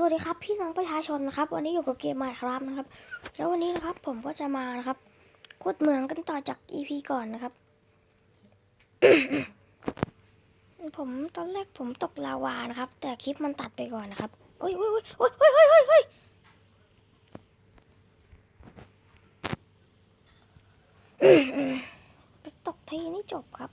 สวัสดีครับพี่น้องประชาชนนะครับ วันนี้อยู่กับเกมใหม่ครับนะครับ แล้ววันนี้นะครับผมก็จะมานะครับขุดเหมืองกันต่อจาก EP ก่อนนะครับ ผมตอนแรกผมตกลาวานะครับ แต่คลิปมันตัดไปก่อนนะครับโอ้ยโอ้ยโอ้ยโอ้ยโอ้ยโอ้ยโอ้ยไปตกทีนี่จบครับ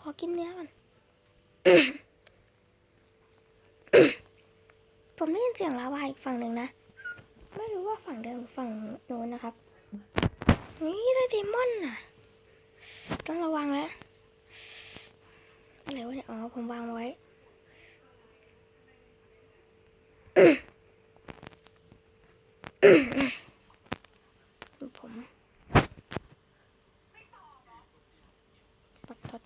ขอกินเนื้อก่อน ผมได้ยินเสียงลาวาอีกฝั่งหนึ่งนะ ไม่รู้ว่าฝั่งเดิมหรือฝั่งโน้นนะครับ นี่ได้ไดมอนด์น่ะ ต้องระวังแล้ว อะไรวะเนี่ย อ๋อ ผมวางไว้ ผมปัดทด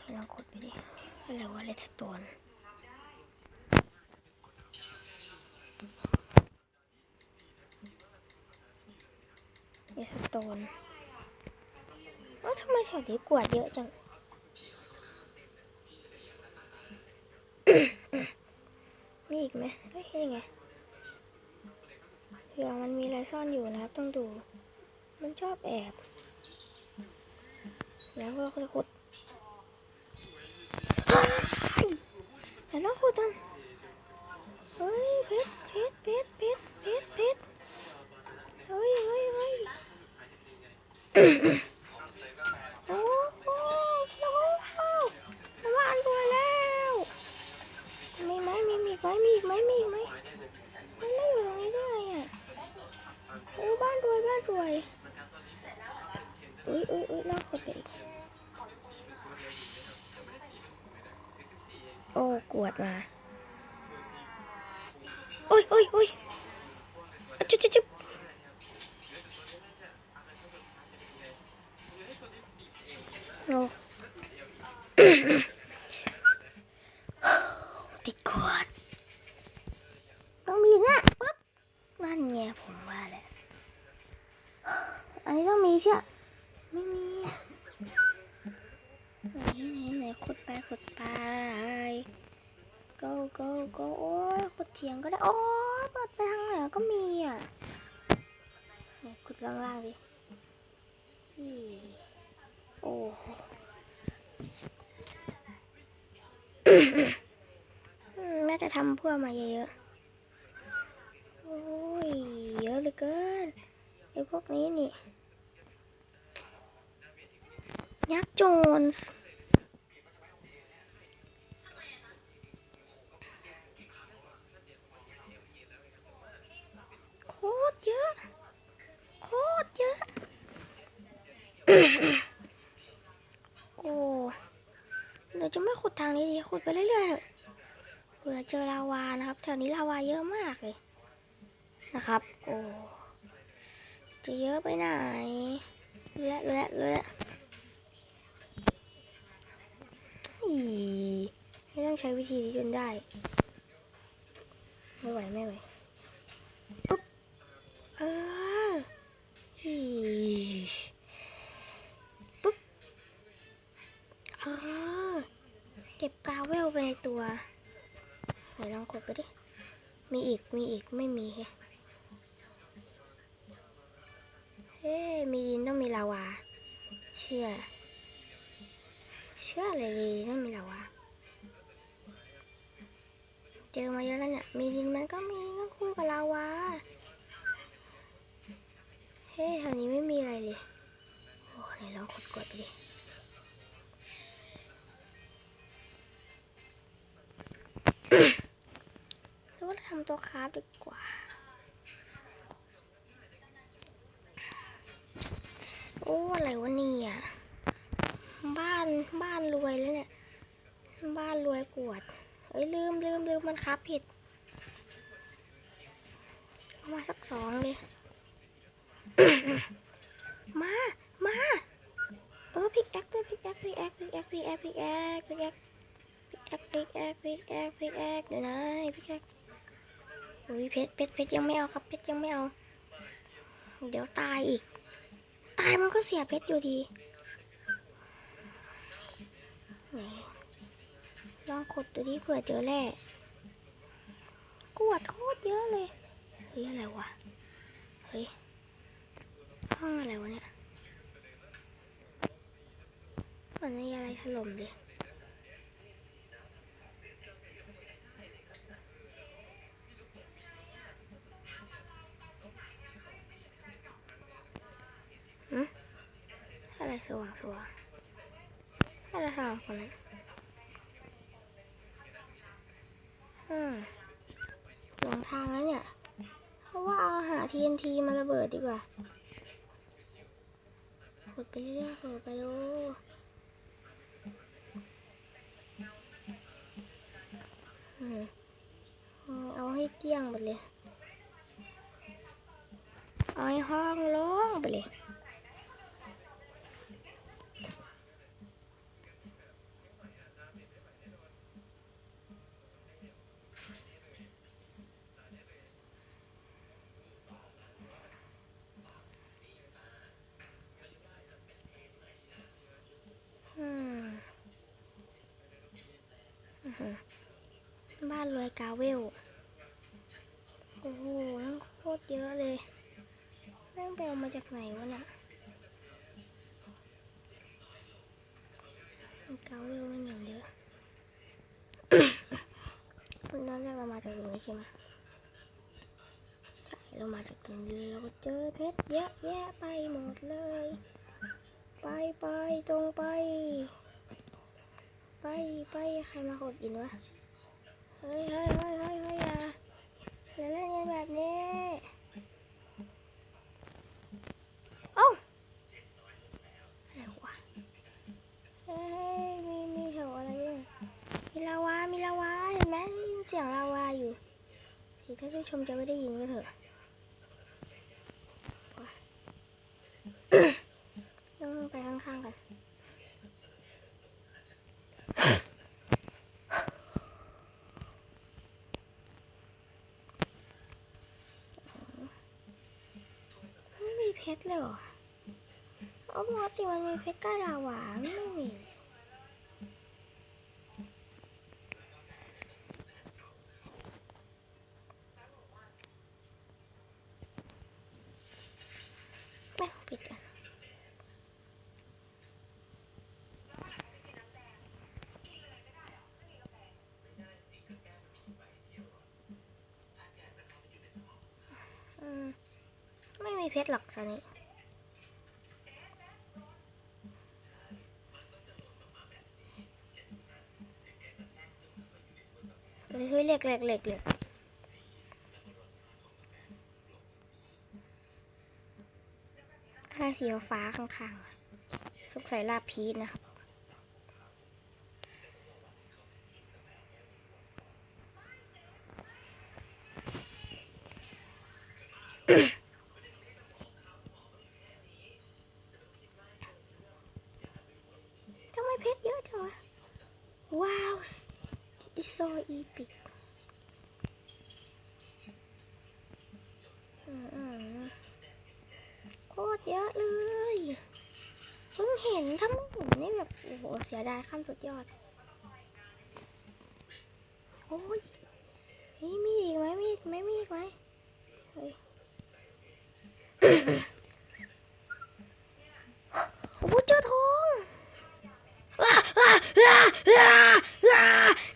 ให้ลองกดไปดิ อะไรวะเลสโตนเลสโตนเอ้าทำไมแถวนี้กวาดเยอะจังมีอีกไหมเฮ้ยยังไงเผื่อมันมีอะไรซ่อนอยู่นะครับ ต้องดู มันชอบแอบ แล้วก็จะขุด แต่ต้องขุดตันเฮ้ยเพชรเพชรเพชรเพชรเพชรเพชรเฮ้ยเฮ้ยเฮ้ยโอ้โหโอ้โหว่านรวยแล้วมีไหมมีมีอีกไหมมีอีกไหมมีอีกไหม วดมา โอ้ยโอ้ยโอ้ยอะจุ๊บจุ๊บจุ๊บโอ้ติดกอดต้องมีนะปั๊บนั่นไงผมว่าแหละอันนี้ต้องมีเชื่อไม่มีไหนไหนไหนขุดไปขุดไป go go go โอ้ยขุดเฉียงก็ได้ โอ้ยเปิดไปทางไหนก็มีอะไหนขุดล่างๆดิโอ้โหน่าจะทำพื่อมาเยอะๆ โอ้ย เยอะเหลือเกินไอ้พวกนี้นี่ ยักษ์โจนส์ อะโคตรเยอะโอ้เดี๋ยวจะไม่ขุดทางนี้ดีขุดไปเรื่อยๆเถอะเผื่อเจอลาวานะครับแถวนี้ลาวาเยอะมากเลย นะครับ โอ้จะเยอะไปไหนและและและอีไม่ต้องใช้วิธีนี้จนได้ ไม่ไหว ไม่ไหว อออีปุ๊บเออเก็บกาเวลไปในตัวไหนลองกดไปดิ มีอีก มีอีก ไม่มีเฮ้มีดินต้องมีลาวา เชื่อ เชื่อเลยดินต้องมีลาวา เจอมาเยอะแล้วเนี่ย มีดินมันก็มีต้องคู่กับลาวา เฮ้แถวนี้ไม่มีอะไรเลย โอ้ไหนลองกดกดไปดิหรือว่าทำตัวคราฟดีกว่า โอ้ อะไรวะเนี่ย บ้าน บ้านรวยแล้วเนี่ย บ้านรวยกวด เอ้ย ลืมลืมลืมมันครับผิดเอามาสักสองเลย มา มาเออพิกแอ็กด้วยพิกแอ็กพิกแอ็กพิกแอ็กพิกแอ็กพิกแอ็กพิกแอ็กพิกแอ็กพิกแอ็กพิกแอ็กเดี๋ยวนะพิกแอ็กอุ้ยเพชรเพชรเพชรยังไม่เอาครับเพชรยังไม่เอา เดี๋ยวตายอีก ตายมันก็เสียเพชรอยู่ดีลองขุดดูดิเผื่อเจอแร่กวดโคตรเยอะเลย เฮ้ยอะไรวะ เฮ้ย ห้องอะไรวะเนี่ยเหมือนมีอะไรถล่มเลยอะไรสว่างสว่างอะไรสว่างคนนั้นอืมหลงทางแล้วเนี่ย เพราะว่าเอาหา TNT มาระเบิดดีกว่า ขุดไปเรื่อยๆขุดไปดูเอาให้เกลี้ยงหมดเลย เอาให้ห้องโล่งไปเลย บ้านรวยกาเวล โอ้โหนั่นโคตรเยอะเลยแม่งไปเอามาจากไหนวะน่ะกาเวลมันอย่างเยอะคุณตอนแรกเรามาจากตรงนี้ใช่ไหมใช่ เรามาจากตรงนี้เราก็เจอเพชรเยอะแยะไปหมดเลย ไปไปตรงไป ไปไปใครมาขดอินวะ เฮ้ยเฮ้ยเฮ้ยเฮ้ยเฮ้ยอย่าอย่าเล่นกันแบบนี้เอ้าอะไรวะเฮ้ยมีมีแถวอะไรด้วยมีลาวา มีลาวา เห็นไหมได้ยินเสียงลาวาอยู่ถึงท่าผู้ชมจะไม่ได้ยินก็เถอะว้าต้องไปข้างๆกัน ไม่มี เลยเหรอเอาปกติมันมีเพชรกล้ลาวาไม่มีไม่ปิดกันอืมไม่มีเพชรหรอกตอนนี้ ฮ้ยเฮ้ยเหล็กเหล็กเหล็กเหล็กอะไรสีฟ้าข้างๆอะสงสัยลาพีชนะครับทำไมเพชรเยอะจังวะว้าว it's so epic อืมอืมโคตรเยอะเลย เพิ่งเห็น ถ้าไม่เห็นนี่แบบโอ้โหเสียดายขั้นสุดยอด โอ้ยเฮ้ยมีอีกไหมมีอีกไหมมีอีกไหมเฮ้ยโอ้โหเจอทอง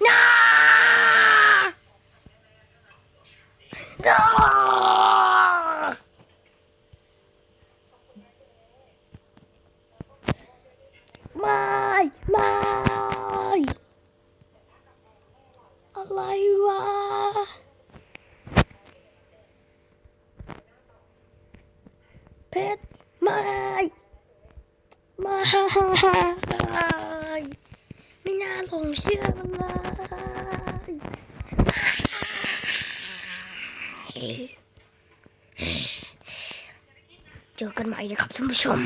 น้าไม่ไม่อะไรวะ เพชรไม่ไม่ไม่น่าหลงเชื่อมันเลยเจอกันใหม่นะครับท่านผู้ชม